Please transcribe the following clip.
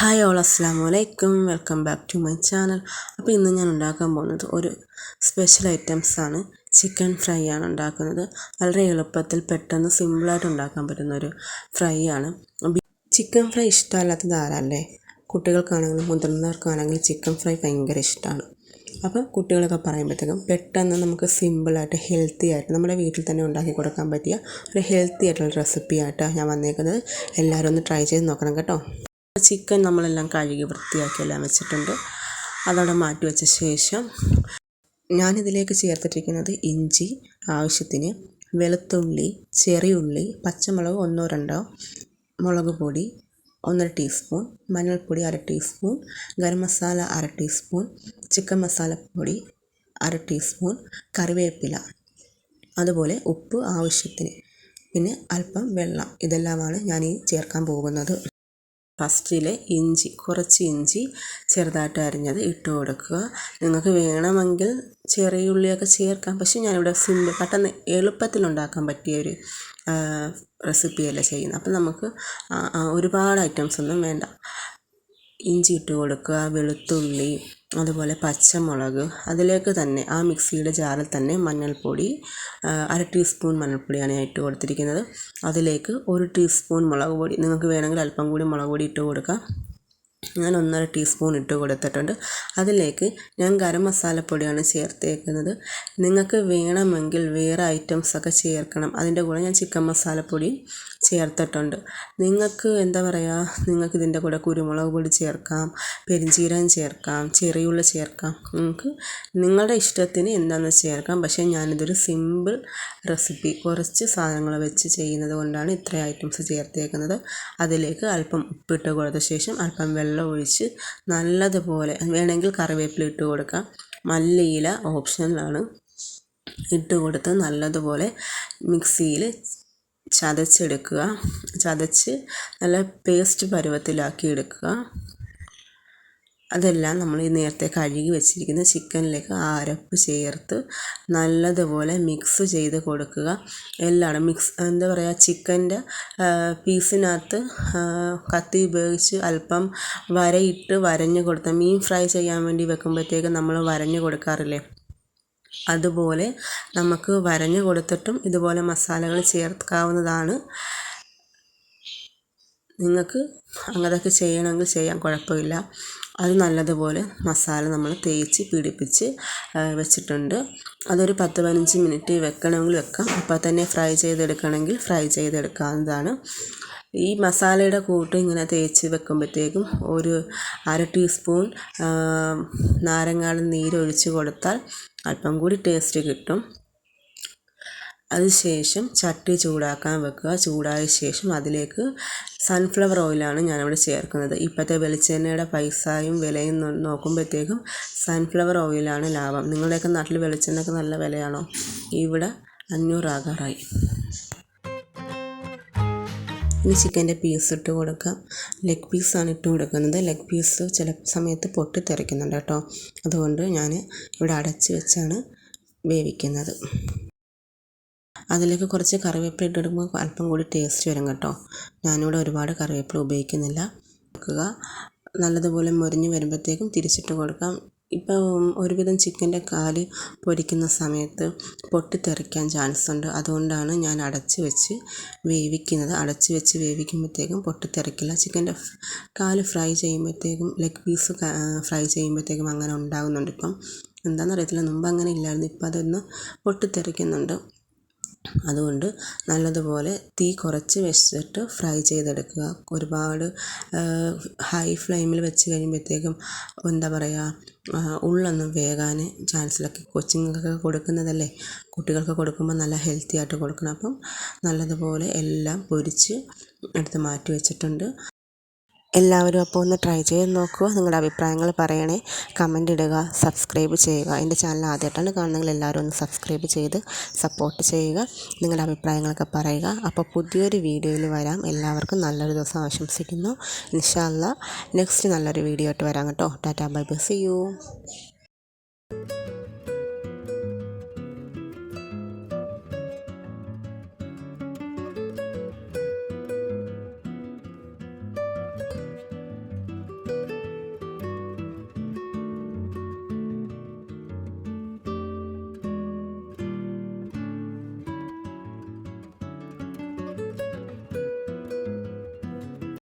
Hi all അസ്സാം വലൈക്കും welcome back to my channel. അപ്പോൾ ഇന്ന് ഞാൻ ഉണ്ടാക്കാൻ പോകുന്നത് ഒരു സ്പെഷ്യൽ ഐറ്റംസ് ആണ് ചിക്കൻ ഫ്രൈ ആണ് ഉണ്ടാക്കുന്നത്. വളരെ എളുപ്പത്തിൽ പെട്ടെന്ന് സിമ്പിളായിട്ട് ഉണ്ടാക്കാൻ പറ്റുന്ന ഒരു ഫ്രൈ ആണ്. ചിക്കൻ ഫ്രൈ ഇഷ്ടമല്ലാത്തത് ആരല്ലേ? കുട്ടികൾക്കാണെങ്കിലും മുതിർന്നവർക്കാണെങ്കിലും ചിക്കൻ ഫ്രൈ ഭയങ്കര ഇഷ്ടമാണ്. അപ്പോൾ കുട്ടികളൊക്കെ പറയുമ്പോഴത്തേക്കും പെട്ടെന്ന് നമുക്ക് സിമ്പിളായിട്ട് ഹെൽത്തി ആയിട്ട് നമ്മുടെ വീട്ടിൽ തന്നെ ഉണ്ടാക്കി കൊടുക്കാൻ പറ്റിയ ഒരു ഹെൽത്തി ആയിട്ടുള്ള റെസിപ്പി ആയിട്ടാണ് ഞാൻ വന്നേക്കുന്നത്. എല്ലാവരും ഒന്ന് ട്രൈ ചെയ്ത് നോക്കണം കേട്ടോ. ചിക്കൻ നമ്മളെല്ലാം കഴുകി വൃത്തിയാക്കിയെല്ലാം വെച്ചിട്ടുണ്ട്. അതവിടെ മാറ്റി വെച്ച ശേഷം ഞാനിതിലേക്ക് ചേർത്തിട്ടിരിക്കുന്നത് ഇഞ്ചി ആവശ്യത്തിന് വെളുത്തുള്ളി ചെറിയുള്ളി പച്ചമുളക് ഒന്നോ രണ്ടോ മുളക് പൊടി ഒന്നര ടീസ്പൂൺ മഞ്ഞൾപ്പൊടി അര ടീസ്പൂൺ ഗരം മസാല അര ടീസ്പൂൺ ചിക്കൻ മസാലപ്പൊടി അര ടീസ്പൂൺ കറിവേപ്പില അതുപോലെ ഉപ്പ് ആവശ്യത്തിന് പിന്നെ അല്പം വെള്ളം. ഇതെല്ലാമാണ് ഞാൻ ഈ ചേർക്കാൻ പോകുന്നത്. ഫസ്റ്റിൽ ഇഞ്ചി കുറച്ച് ഇഞ്ചി ചെറുതായിട്ട് അരിഞ്ഞത് ഇട്ട് കൊടുക്കുക. നിങ്ങൾക്ക് വേണമെങ്കിൽ ചെറിയ ഉള്ളിയൊക്കെ ചേർക്കാം. പക്ഷേ ഞാനിവിടെ സിമ്പിൾ പെട്ടെന്ന് എളുപ്പത്തിൽ ഉണ്ടാക്കാൻ പറ്റിയ ഒരു റെസിപ്പിയല്ല ചെയ്യുന്നത്. അപ്പം നമുക്ക് ഒരുപാട് ഐറ്റംസ് ഒന്നും വേണ്ട. ഇഞ്ചി ഇട്ട് കൊടുക്കുക വെളുത്തുള്ളി അതുപോലെ പച്ചമുളക് അതിലേക്ക് തന്നെ ആ മിക്സിയുടെ ജാറിൽ തന്നെ മഞ്ഞൾപ്പൊടി അര ടീസ്പൂൺ മഞ്ഞൾപ്പൊടിയാണ് ഞാൻ ഇട്ട് കൊടുത്തിരിക്കുന്നത്. അതിലേക്ക് ഒരു ടീസ്പൂൺ മുളക് പൊടി നിങ്ങൾക്ക് വേണമെങ്കിൽ അല്പം കൂടി മുളക് പൊടി ഇട്ട് കൊടുക്കാം. ഞാൻ ഒന്നര ടീസ്പൂൺ ഇട്ട് കൊടുത്തിട്ടുണ്ട്. അതിലേക്ക് ഞാൻ ഗരം മസാലപ്പൊടിയാണ് ചേർത്തേക്കുന്നത്. നിങ്ങൾക്ക് വേണമെങ്കിൽ വേറെ ഐറ്റംസൊക്കെ ചേർക്കണം. അതിന്റെ കൂടെ ഞാൻ ചിക്കൻ മസാലപ്പൊടി ചേർത്തിട്ടുണ്ട്. നിങ്ങൾക്ക് എന്താ പറയുക നിങ്ങൾക്ക് ഇതിന്റെ കൂടെ കുരുമുളക് പൊടി ചേർക്കാം പെരിഞ്ചീരകം ചേർക്കാം ചെറിയുള്ളി ചേർക്കാം. നിങ്ങൾക്ക് നിങ്ങളുടെ ഇഷ്ടത്തിന് എന്താണെന്ന് ചേർക്കാം. പക്ഷേ ഞാനിതൊരു സിമ്പിൾ റെസിപ്പി കുറച്ച് സാധനങ്ങൾ വെച്ച് ചെയ്യുന്നത് കൊണ്ടാണ് ഇത്രയും ഐറ്റംസ് ചേർത്തേക്കുന്നത്. അതിലേക്ക് അല്പം ഉപ്പിട്ട് കൊടുത്ത ശേഷം അല്പം വെള്ളം ഒഴിച്ച് നല്ലതുപോലെ വേണമെങ്കിൽ കറിവേപ്പില ഇട്ട് കൊടുക്കാം. മല്ലിയില ഓപ്ഷനിലാണ്. ഇട്ട് കൊടുത്ത് നല്ലതുപോലെ മിക്സിയിൽ ചതച്ചെടുക്കുക. ചതച്ച് നല്ല പേസ്റ്റ് പരുവത്തിലാക്കി എടുക്കുക അതെല്ലാം നമ്മൾ ഈ നേരത്തെ കഴുകി വെച്ചിരിക്കുന്ന ചിക്കനിലേക്ക് ആ അരപ്പ് ചേർത്ത് നല്ലതുപോലെ മിക്സ് ചെയ്ത് കൊടുക്കുക. എല്ലാം മിക്സ് എന്താ പറയുക ചിക്കന്റെ പീസിനകത്ത് കത്തി ഉപയോഗിച്ച് അല്പം വരയിട്ട് വരഞ്ഞ് കൊടുത്ത മീൻ ഫ്രൈ ചെയ്യാൻ വേണ്ടി വെക്കുമ്പോഴത്തേക്കും നമ്മൾ വരഞ്ഞ് കൊടുക്കാറില്ലേ? അതുപോലെ നമുക്ക് വരഞ്ഞു കൊടുത്തിട്ടും ഇതുപോലെ മസാലകൾ ചേർക്കാവുന്നതാണ്. നിങ്ങൾക്ക് അങ്ങനെയൊക്കെ ചെയ്യണമെങ്കിൽ ചെയ്യാം കുഴപ്പമില്ല. അത് നല്ലതുപോലെ മസാല നമ്മൾ തേച്ച് പിടിപ്പിച്ച് വെച്ചിട്ടുണ്ട്. അതൊരു പത്ത് പതിനഞ്ച് മിനിറ്റ് വെക്കണമെങ്കിൽ വെക്കാം. അപ്പോൾ തന്നെ ഫ്രൈ ചെയ്തെടുക്കണമെങ്കിൽ ഫ്രൈ ചെയ്തെടുക്കാവുന്നതാണ്. ഈ മസാലയുടെ കൂട്ട് ഇങ്ങനെ തേച്ച് വെക്കുമ്പോഴത്തേക്കും ഒരു അര ടീസ്പൂൺ നാരങ്ങാടെ നീരൊഴിച്ച് കൊടുത്താൽ അല്പം കൂടി ടേസ്റ്റ് കിട്ടും. അതിനുശേഷം ചട്ടി ചൂടാക്കാൻ വെക്കുക. ചൂടായ ശേഷം അതിലേക്ക് സൺഫ്ലവർ ഓയിലാണ് ഞാനിവിടെ ചേർക്കുന്നത്. ഇപ്പോഴത്തെ വെളിച്ചെണ്ണയുടെ പൈസയും വിലയും നോക്കുമ്പോഴത്തേക്കും സൺഫ്ലവർ ഓയിലാണ് ലാഭം. നിങ്ങളുടെയൊക്കെ നാട്ടിൽ വെളിച്ചെണ്ണയ്ക്ക് നല്ല വിലയാണോ? ഇവിടെ അഞ്ഞൂറാകാറായി ഇനി ചിക്കന്റെ പീസ് ഇട്ട് കൊടുക്കാം ലെഗ് പീസാണ് ഇട്ട് കൊടുക്കുന്നത്. ലെഗ് പീസ് ചില സമയത്ത് പൊട്ടിത്തെറിക്കുന്നുണ്ട് കേട്ടോ. അതുകൊണ്ട് ഞാൻ ഇവിടെ അടച്ച് വെച്ചാണ് വേവിക്കുന്നത്. അതിലേക്ക് കുറച്ച് കറിവേപ്പില ഇട്ടെടുക്കുമ്പോൾ അല്പം കൂടി ടേസ്റ്റ് വരും കേട്ടോ. ഞാനിവിടെ ഒരുപാട് കറിവേപ്പില ഉപയോഗിക്കുന്നില്ല. വെക്കുക. നല്ലതുപോലെ മുരിഞ്ഞ് വരുമ്പോഴത്തേക്കും തിരിച്ചിട്ട് കൊടുക്കാം. ഇപ്പം ഒരുവിധം ചിക്കന്റെ കാൽ പൊരിക്കുന്ന സമയത്ത് പൊട്ടിത്തെറിക്കാൻ ചാൻസ് ഉണ്ട് അതുകൊണ്ടാണ് ഞാൻ അടച്ച് വെച്ച് വേവിക്കുന്നത്. അടച്ച് വെച്ച് വേവിക്കുമ്പോഴത്തേക്കും പൊട്ടിത്തെറിക്കില്ല. ചിക്കന്റെ കാൽ ഫ്രൈ ചെയ്യുമ്പോഴത്തേക്കും ലെഗ് പീസ് ഫ്രൈ ചെയ്യുമ്പോഴത്തേക്കും അങ്ങനെ ഉണ്ടാകുന്നുണ്ട്. ഇപ്പം എന്താണെന്നറിയത്തില്ല. മുമ്പ് അങ്ങനെ ഇല്ലായിരുന്നു. ഇപ്പം അതൊന്ന് പൊട്ടിത്തെറിക്കുന്നുണ്ട്. അതുകൊണ്ട് നല്ലതുപോലെ തീ കുറച്ച് വെച്ചിട്ട് ഫ്രൈ ചെയ്തെടുക്കുക. ഒരുപാട് ഹൈ ഫ്ലെയിമിൽ വെച്ച് കഴിയുമ്പോഴത്തേക്കും എന്താ പറയുക ഉള്ളൊന്നും വേകാൻ ചാൻസിലൊക്കെ കൊച്ചുങ്ങൾക്കൊക്കെ കൊടുക്കുന്നതല്ലേ? കുട്ടികൾക്ക് കൊടുക്കുമ്പോൾ നല്ല ഹെൽത്തി ആയിട്ട് കൊടുക്കണം. അപ്പം നല്ലതുപോലെ എല്ലാം പൊരിച്ച് എടുത്ത് മാറ്റി വെച്ചിട്ടുണ്ട്. എല്ലാവരും അപ്പോൾ ഒന്ന് ട്രൈ ചെയ്ത് നോക്കുക നിങ്ങളുടെ അഭിപ്രായങ്ങൾ പറയണേ. കമന്റ് ഇടുക സബ്സ്ക്രൈബ് ചെയ്യുക. എന്റെ ചാനൽ ആദ്യമായിട്ടാണ് കാണുന്നതെങ്കിൽ എല്ലാവരും ഒന്ന് സബ്സ്ക്രൈബ് ചെയ്ത് സപ്പോർട്ട് ചെയ്യുക. നിങ്ങളുടെ അഭിപ്രായങ്ങളൊക്കെ പറയുക. അപ്പോൾ പുതിയൊരു വീഡിയോയിൽ വരാം. എല്ലാവർക്കും നല്ലൊരു ദിവസം ആശംസിക്കുന്നു. ഇൻഷാല്ല നെക്സ്റ്റ് നല്ലൊരു വീഡിയോ ആയിട്ട് വരാം കേട്ടോ. Tata bye bye see you